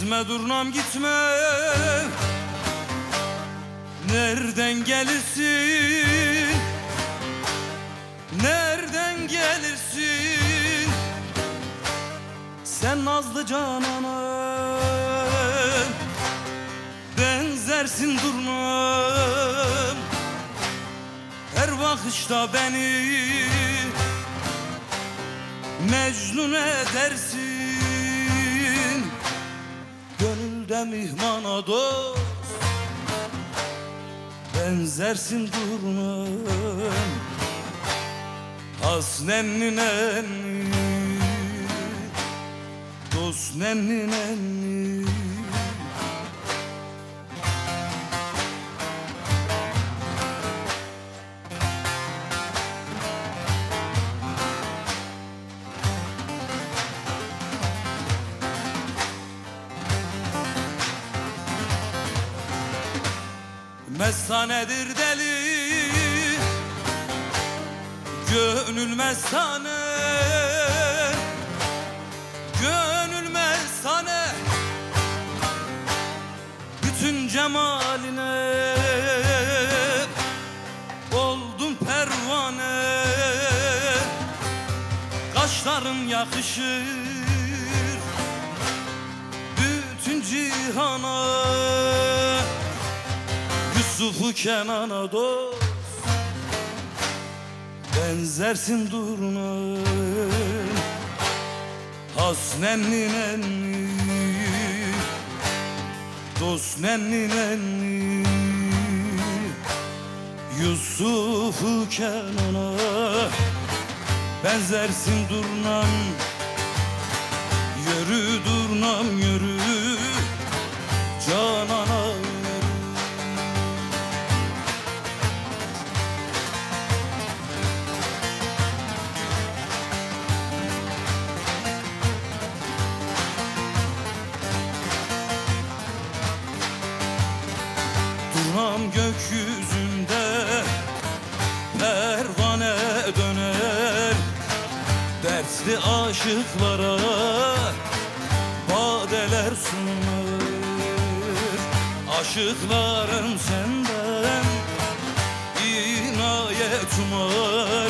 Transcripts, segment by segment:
Gitme durnam gitme. Nereden gelirsin? Nereden gelirsin? Sen nazlı canana Benzersin durnam. Her bakışta beni Mecnun edersin Gönülde mihmana dost. Benzersin durmam Has nenni nenni Dost nenni nenni Mesanedir deli. Gönül mesane Gönül mesane Bütün cemaline Oldum pervane. Kaşların yakışır Bütün cihana Yusuf'u Kenan'a dost. Benzersin duruna. Has nenni. Nenni Dost nenni nenni. Yusuf'u Kenan'a Benzersin durnam Yürü durnam yürü. Canana gökyüzünde pervane döner. Dertli aşıklara badeler sunar Aşıklarım senden inayet umar.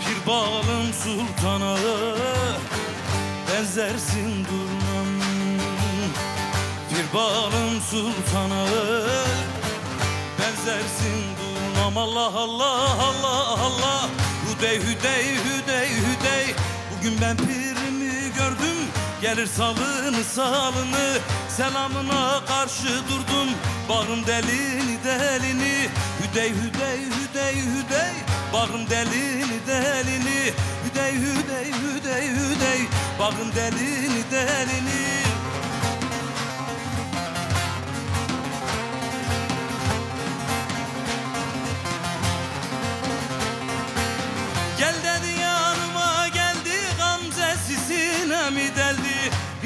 Pir bağlım sultana benzersin durmam. Bir balım sultana Benzersin durmam Allah Allah Allah Allah. Hüdey hüdey hüdey hüdey. Bugün ben pirimi gördüm Gelir salını salını. Selamına karşı durdum Bağrım delini delini. Hüdey hüdey hüdey hüdey. Bağrım delini delini. Hüdey hüdey hüdey hüdey. Bağrım delini delini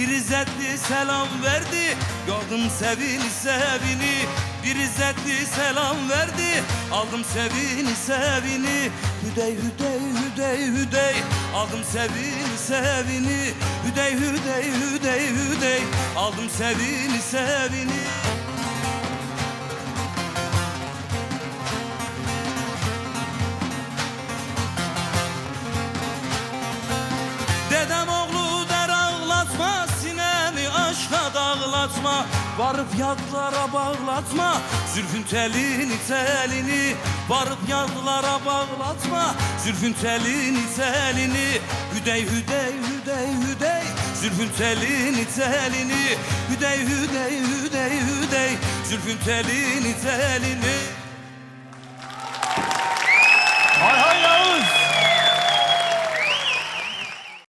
Bir izzetli selam verdi Gördüm sevini sevini. Bir izzetli selam verdi Aldım sevini sevini. Hüdey hüdey hüdey hüdey Aldım sevini sevini. Hüdey hüdey hüdey hüdey Aldım sevini sevini dağlatma Varıp yadlara bağlatma. Zülfün telini telini Varıp yadlara bağlatma. Zülfün telini telini Hüdey hüdey hüdey hüdey. Zülfün telini telini Hüdey hüdey hüdey hüdey. Zülfün telini telini